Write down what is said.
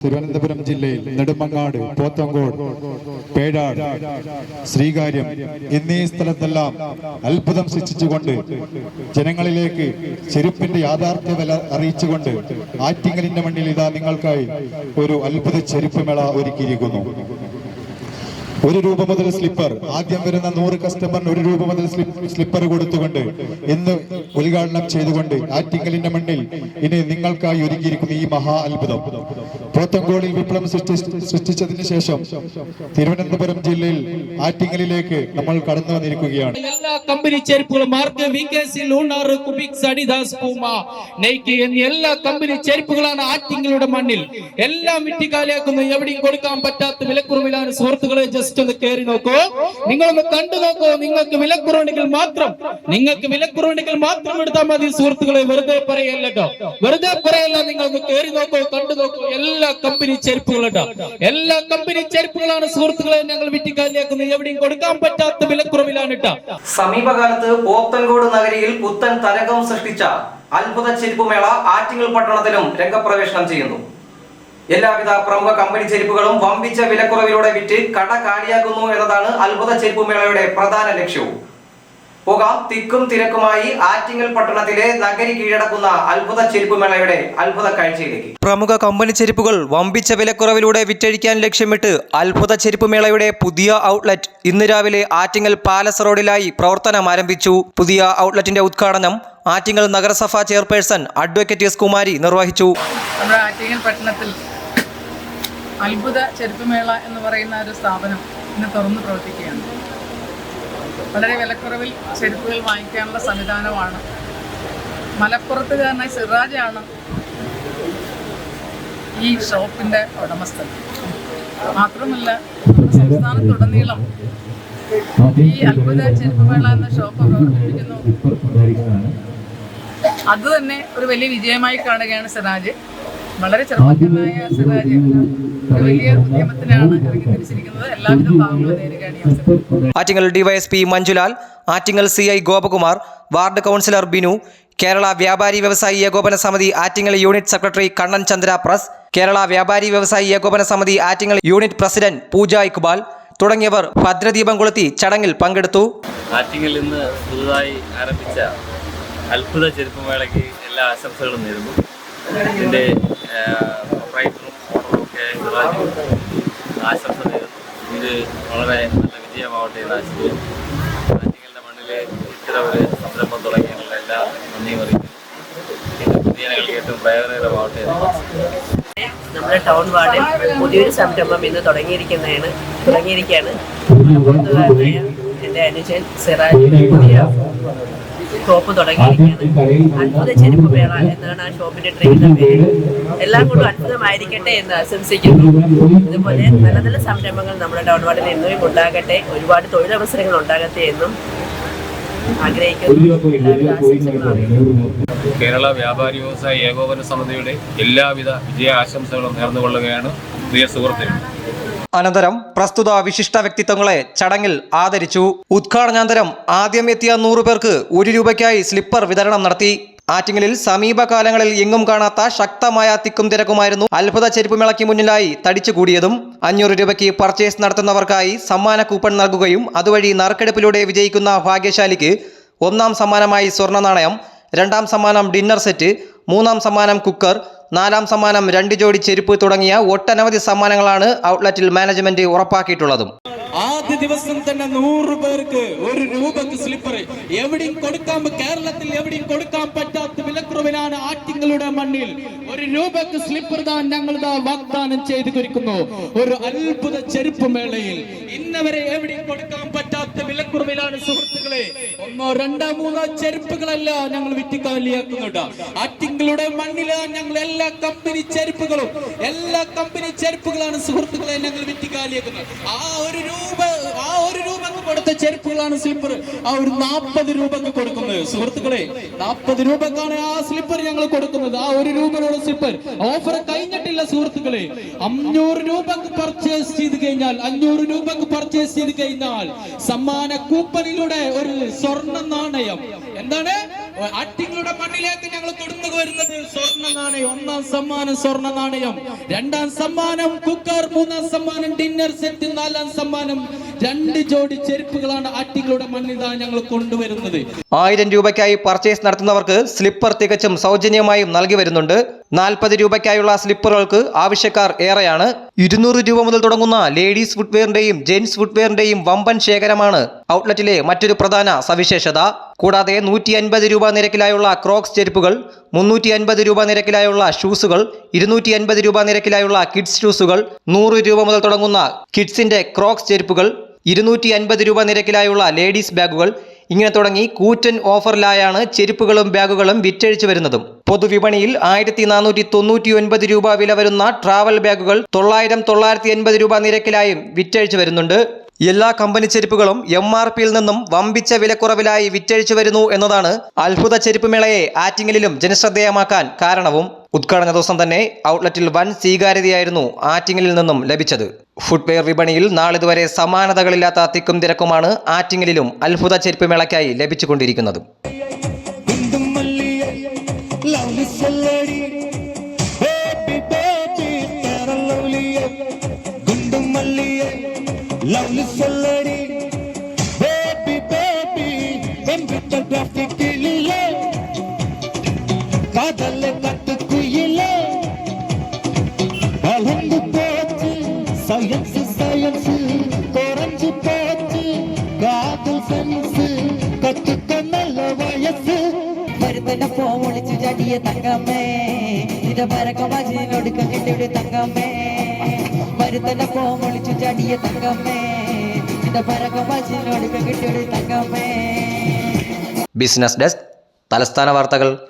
തിരുവനന്തപുരം ജില്ലയിൽ നെടുമങ്ങാട് പോത്തങ്കോട് പേടാട് ശ്രീകാര്യം എന്നീ സ്ഥലത്തെല്ലാം അത്ഭുതം സൃഷ്ടിച്ചുകൊണ്ട് ജനങ്ങളിലേക്ക് ചെരുപ്പിന്റെ യാഥാർത്ഥ്യ വില അറിയിച്ചുകൊണ്ട് ആറ്റിങ്ങലിന്റെ മണ്ണിൽ ഇതാ നിങ്ങൾക്കായി ഒരു അത്ഭുത ചെരുപ്പ് മേള ഒരുക്കിയിരിക്കുന്നു. ഒരു രൂപ മുതൽ സ്ലിപ്പർ. ആദ്യം വരുന്ന നൂറ് കസ്റ്റമറിന് ഒരു രൂപ മുതൽ സ്ലിപ്പർ കൊടുത്തുകൊണ്ട് ഇന്ന് ഉദ്ഘാടനം ചെയ്തുകൊണ്ട് ആറ്റിങ്ങലിന്റെ മണ്ണിൽ ഇനി നിങ്ങൾക്കായി ഒരുക്കിയിരിക്കുന്ന ഈ മഹാ അത്ഭുതം. പോത്തങ്കോളിൽ വിപ്ലവം സൃഷ്ടി സൃഷ്ടിച്ചതിന് ശേഷം തിരുവനന്തപുരം ജില്ലയിൽ ആറ്റിങ്ങലിലേക്ക് നമ്മൾ കടന്നു വന്നിരിക്കുകയാണ്. എല്ലാ കമ്പനി ചെരുപ്പുകളും നൈക്കി എല്ലാ കമ്പനി ചെരുപ്പുകളാണ് ആറ്റിങ്ങളുടെ മണ്ണിൽ. എല്ലാം വിറ്റിക്കാലിയാക്കുന്നു എവിടെയും കൊടുക്കാൻ പറ്റാത്ത വിലക്കുറവിലാണ് സുഹൃത്തുക്കളെ ജസ്റ്റ് ഒന്ന് കയറി നോക്കൂ. നിങ്ങളൊന്ന് കണ്ടു നോക്കൂ. നിങ്ങൾക്ക് വിലക്കുറവുണ്ടെങ്കിൽ മാത്രം നിങ്ങൾക്ക് വിലക്കുറവുണ്ടെങ്കിൽ മാത്രം എടുത്താൽ മതി സുഹൃത്തുക്കളെ. വെറുതെ പറയല്ലോ വെറുതെ പറയല്ല നിങ്ങൾ ഒന്ന് കയറി നോക്കൂ കണ്ടു നോക്കൂ. എല്ലാ കമ്പനി ചെരുപ്പുകളുണ്ടോ എല്ലാ കമ്പനി ചെരുപ്പുകളാണ് സുഹൃത്തുക്കളെ ഞങ്ങൾ വിറ്റിക്കാലിയാക്കുന്നത് എവിടെയും കൊടുക്കാൻ പറ്റാത്ത വിലക്കുറവിലാണ് കേട്ടോ. സമീപകാലത്ത് പോത്തൻകോട് നഗരിയിൽ പുത്തൻ തരംഗം സൃഷ്ടിച്ച അത്ഭുത ചെരുപ്പുമേള ആറ്റിങ്ങൽ പട്ടണത്തിലും രംഗപ്രവേശനം ചെയ്യുന്നു. എല്ലാവിധ പ്രമുഖ കമ്പനി ചെരുപ്പുകളും വമ്പിച്ച വിലക്കുറവിലൂടെ വിറ്റ് കട കാലിയാക്കുന്നു എന്നതാണ് അത്ഭുത ചെരുപ്പ് മേളയുടെ പ്രധാന ലക്ഷ്യവും. പോകാം തിക്കും തിരക്കുമായി ആറ്റിങ്ങൽ പട്ടണത്തിലെ നഗരി കീഴടക്കുന്ന അത്ഭുത ചെരുപ്പ് മേളയുടെ അത്ഭുത കാഴ്ചയിലേക്ക്. പ്രമുഖ കമ്പനി ചെരുപ്പുകൾ വമ്പിച്ച വിലക്കുറവിലൂടെ വിറ്റഴിക്കാൻ ലക്ഷ്യമിട്ട് അത്ഭുത ചെരുപ്പ് മേളയുടെ പുതിയ ഔട്ട്ലെറ്റ് ഇന്ന് രാവിലെ ആറ്റിങ്ങൽ പാലസ് റോഡിലായി പ്രവർത്തനം ആരംഭിച്ചു. പുതിയ ഔട്ട്ലെറ്റിന്റെ ഉദ്ഘാടനം ആറ്റിങ്ങൽ നഗരസഭ ചെയർപേഴ്സൺ അഡ്വക്കേറ്റ് എസ് കുമാരി നിർവഹിച്ചു. നമ്മുടെ ആറ്റിങ്ങൽ പട്ടണത്തിൽ അത്ഭുത ചെരുപ്പുമേള എന്ന് പറയുന്ന ഒരു സ്ഥാപനം ഇന്ന് തുറന്നു പ്രവർത്തിക്കുകയാണ്. വളരെ വിലക്കുറവിൽ ചെരുപ്പുകൾ വാങ്ങിക്കാനുള്ള സംവിധാനമാണ്. മലപ്പുറത്തുകാരനായ സിറാജാണ് ഈ ഷോപ്പിന്റെ ഉടമസ്ഥൻ. മാത്രമല്ല സംസ്ഥാനത്തുടനീളം ഈ അത്ഭുത ചെരുപ്പുമേള എന്ന ഷോപ്പ് പ്രവർത്തിപ്പിക്കുന്നു. അത് തന്നെ ഒരു വലിയ വിജയമായി കാണുകയാണ് സിറാജ്. വളരെ ചെറുപ്പക്കാരനായ സിറാജ് വലിയ ഉദ്യമത്തിനാണ് ഇറങ്ങി തിരിച്ചിരിക്കുന്നത്. എല്ലാവിധ Attingal DYSP Manjulal Attingal C I Gopakumar ward councillor Binu Kerala Vyapari Vyavasayi Ekopana Samithi Attingal unit secretary Kannan Chandra press Kerala Vyapari Vyavasayi Ekopana Samithi Attingal unit president Pooja Iqbal തുടങ്ങിയവർ ഭദ്രദീപം കൊളുത്തി ചടങ്ങിൽ പങ്കെടുത്തു. ആറ്റിങ്ങൽ ഇന്ന് പുതുതായി ആരംഭിച്ച അത്ഭുത ചെരുപ്പ് മേളയ്ക്ക് എല്ലാ ആശംസകളും നേരുന്നു. ഇതിന്റെ പ്രൊപ്പറേറ്ററും ഓണറും ഒക്കെ സിറാജും ആശംസ നേരുന്നു ഇത് വളരെ നല്ല വിജയമാവട്ടെ എന്ന് ആശിക്കുന്നു. ആറ്റിങ്ങലിന്റെ മണ്ണിൽ ഇത്തരം ഒരു സംരംഭം തുടങ്ങിയുള്ള എല്ലാ നന്ദിയും അറിയിക്കുന്നു. ഇത് പൊതുജനങ്ങൾക്ക് ഏറ്റവും പ്രയോജനകരമാവട്ടെ എന്ന് നമ്മുടെ ടൗൺ വാർഡിൽ പുതിയൊരു സംരംഭം ഇന്ന് തുടങ്ങിയിരിക്കുന്നതാണ് തുടങ്ങിയിരിക്കുകയാണ്. എന്റെ അനുജൻ സിറാജ് പുതിയ ഷോപ്പ് തുടങ്ങിയിരിക്കുന്നത് അത്ഭുത ചെരുപ്പ് മേള എന്നാണ് ആ ഷോപ്പിന്റെ ട്രെയിനിന്റെ പേര്. എല്ലാം കൊണ്ടും അത്ഭുതമായിരിക്കട്ടെ എന്ന് ആശംസിക്കുന്നു. ഇതുപോലെ നല്ല നല്ല സംരംഭങ്ങൾ നമ്മുടെ ടൗൺ വാർഡിൽ എന്നും ഉണ്ടാകട്ടെ. ഒരുപാട് തൊഴിലവസരങ്ങൾ ഉണ്ടാകട്ടെ എന്നും കേരള വ്യാപാരി വ്യവസായ ഏകോപന സമിതിയുടെ എല്ലാവിധ വിജയ ആശംസകളും നേർന്നുകൊള്ളുകയാണ് പ്രിയ സുഹൃത്തുക്കൾ അനന്തരം പ്രസ്തുത വിശിഷ്ട വ്യക്തിത്വങ്ങളെ ചടങ്ങിൽ ആദരിച്ചു. ഉദ്ഘാടനാന്തരം ആദ്യം എത്തിയ നൂറു പേർക്ക് ഒരു രൂപയ്ക്കായി സ്ലിപ്പർ വിതരണം നടത്തി. ആറ്റിങ്ങലിൽ സമീപകാലങ്ങളിൽ എങ്ങും കാണാത്ത ശക്തമായ തിക്കും തിരക്കുമായിരുന്നു അത്ഭുത ചെരുപ്പ് മേളയ്ക്ക് മുന്നിലായി തടിച്ചുകൂടിയതും അഞ്ഞൂറ് രൂപയ്ക്ക് പർച്ചേസ് നടത്തുന്നവർക്കായി സമ്മാന കൂപ്പൺ നൽകുകയും അതുവഴി നറുക്കെടുപ്പിലൂടെ വിജയിക്കുന്ന ഭാഗ്യശാലിക്ക് ഒന്നാം സമ്മാനമായി സ്വർണ നാണയം രണ്ടാം സമ്മാനം ഡിന്നർ സെറ്റ് മൂന്നാം സമ്മാനം കുക്കർ നാലാം സമ്മാനം രണ്ട് ജോഡി ചെരുപ്പ് തുടങ്ങിയ ഒട്ടനവധി സമ്മാനങ്ങളാണ് ഔട്ട്ലെറ്റിൽ മാനേജ്മെന്റ് ഉറപ്പാക്കിയിട്ടുള്ളതും. ആദ്യ ദിവസം തന്നെ നൂറ് പേർക്ക് ഒരു രൂപക്ക് സ്ലിപ്പർ എവിടെയും കൊടുക്കാൻ കേരളത്തിൽ എവിടെയും കൊടുക്കാൻ പറ്റാത്ത വിലക്കുറവിലാണ് ആറ്റിങ്ങളുടെ മണ്ണിൽ. ഒരു രൂപക്ക് സ്ലിപ്പർ താൻ ഞങ്ങൾ വാഗ്ദാനം ചെയ്തു ഒരു അത്ഭുത ചെരുപ്പ് മേളയിൽ. ഇന്നവരെ എവിടെയും കൊടുക്കാൻ പറ്റാത്ത വിലക്കുറവിലാണ് സുഹൃത്തുക്കളെ. ഒന്നോ രണ്ടോ മൂന്നോ ചെരുപ്പുകളല്ല ഞങ്ങൾ വിറ്റിക്കാലിയാക്കുന്നുണ്ട് ആറ്റിങ്ങളുടെ മണ്ണിലാണ് ഞങ്ങൾ എല്ലാ കമ്പനി ചെരുപ്പുകളും എല്ലാ കമ്പനി ചെരുപ്പുകളാണ് സുഹൃത്തുക്കളെ ഞങ്ങൾ വിറ്റിക്കാലിയാക്കുന്നത് ആ ഒരു രൂപ ആ ഒരു രൂപക്ക് കൊടുത്ത ചെരുപ്പുകളാണ് സ്ലിപ്പർ ആ ഒരു നാൽപ്പത് രൂപക്ക് കൊടുക്കുന്നത്. സുഹൃത്തുക്കളെ നാൽപ്പത് രൂപക്കാണ് ആ സ്ലിപ്പർ ഞങ്ങൾ കൊടുക്കുന്നത്. ആ ഒരു രൂപയുടെ സ്ലിപ്പർ ഓഫർ കഴിഞ്ഞിട്ടില്ല സുഹൃത്തുക്കളെ. അഞ്ഞൂറ് രൂപക്ക് പർച്ചേസ് ചെയ്ത് കഴിഞ്ഞാൽ അഞ്ഞൂറ് രൂപക്ക് പർച്ചേസ് ചെയ്ത് കഴിഞ്ഞാൽ സമ്മാന കൂപ്പണിലൂടെ ഒരു സ്വർണ നാണയം. എന്താണ്? ആറ്റിങ്ങളുടെ മണ്ണിലേക്ക് ഞങ്ങൾ കൊടുത്തു വരുന്നത് സ്വർണ നാണയം. ഒന്നാം സമ്മാനം സ്വർണ നാണയം. രണ്ടാം സമ്മാനം കുക്കർ. മൂന്നാം സമ്മാനം ഡിന്നർ സെറ്റ് നാലാം സമ്മാനം രണ്ട് ജോഡി ചെരുപ്പുകളാണ് ആറ്റിങ്ങളുടെ മണ്ണിൽ ഞങ്ങൾ കൊണ്ടുവരുന്നത്. ആയിരം രൂപയ്ക്കായി പർച്ചേസ് നടത്തുന്നവർക്ക് സ്ലിപ്പർ തികച്ചും സൗജന്യമായും നൽകി വരുന്നുണ്ട്. നാൽപ്പത് രൂപയ്ക്കായുള്ള സ്ലിപ്പറുകൾക്ക് ആവശ്യക്കാർ ഏറെയാണ്. ഇരുന്നൂറ് രൂപ മുതൽ തുടങ്ങുന്ന ലേഡീസ് ഫുട്വെയറിന്റെയും ജെന്റ്സ് ഫുട്വെയറിന്റെയും വമ്പൻ ശേഖരമാണ് ഔട്ട്ലെറ്റിലെ മറ്റൊരു പ്രധാന സവിശേഷത. കൂടാതെ നൂറ്റി അൻപത് രൂപ നിരക്കിലായുള്ള ക്രോക്സ് ചെരുപ്പുകൾ മുന്നൂറ്റി അൻപത് രൂപ നിരക്കിലായുള്ള ഷൂസുകൾ ഇരുന്നൂറ്റി അൻപത് രൂപ നിരക്കിലായുള്ള കിഡ്സ് ഷൂസുകൾ നൂറ് രൂപ മുതൽ തുടങ്ങുന്ന കിഡ്സിന്റെ ക്രോക്സ് ചെരുപ്പുകൾ ഇരുന്നൂറ്റി അൻപത് രൂപ നിരക്കിലായുള്ള ലേഡീസ് ബാഗുകൾ ഇങ്ങനെ തുടങ്ങി കൂറ്റൻ ഓഫറിലായാണ് ചെരുപ്പുകളും ബാഗുകളും വിറ്റഴിച്ചു വരുന്നതും. പൊതുവിപണിയിൽ ആയിരത്തി നാനൂറ്റി തൊണ്ണൂറ്റി ഒൻപത് രൂപ വില വരുന്ന ട്രാവൽ ബാഗുകൾ തൊള്ളായിരം തൊള്ളായിരത്തി എൺപത് രൂപ നിരക്കിലായും വിറ്റഴിച്ചു വരുന്നുണ്ട്. എല്ലാ കമ്പനി ചെരുപ്പുകളും എം ആർ പിയിൽ നിന്നും വമ്പിച്ച വിലക്കുറവിലായി വിറ്റഴിച്ചു വരുന്നു എന്നതാണ് അത്ഭുത ചെരുപ്പ് മേളയെ ആറ്റിങ്ങലിലും ജനശ്രദ്ധേയമാക്കാൻ കാരണവും. ഉദ്ഘാടന ദിവസം തന്നെ ഔട്ട്ലെറ്റിൽ വൻ സ്വീകാര്യതയായിരുന്നു ആറ്റിങ്ങലിൽ നിന്നും ലഭിച്ചത്. ഫുട്വെയർ വിപണിയിൽ നാളിതുവരെ സമാനതകളില്ലാത്ത തിക്കും തിരക്കുമാണ് ആറ്റിങ്ങലിലും അത്ഭുത ചെരുപ്പ് മേളയ്ക്കായി ലഭിച്ചുകൊണ്ടിരിക്കുന്നത് Lovely കുയിലേ baby, സയൻസ് സയൻസ് കുറഞ്ഞു പോച്ച് കാതൽ സെൻസ് കൊച്ചുക്ക നല്ല വയസ്സ് വരുത്തനപ്പോ ഒളിച്ചു ചാടിയ തങ്കമ്മേ നിന്റെ പരക്കമാജിനൊടുക്ക കെട്ടിയുടെ തങ്കമ്മേ. വരുത്തനപ്പോ ഒളിച്ചു ചാടിയ തങ്കമ്മേ നിന്റെ പരക്കമാജിനൊടുക്ക കെട്ടിയുടെ തങ്കമ്മേ. ബിസിനസ് ഡെസ്ക് തലസ്ഥാന വാർത്തകൾ.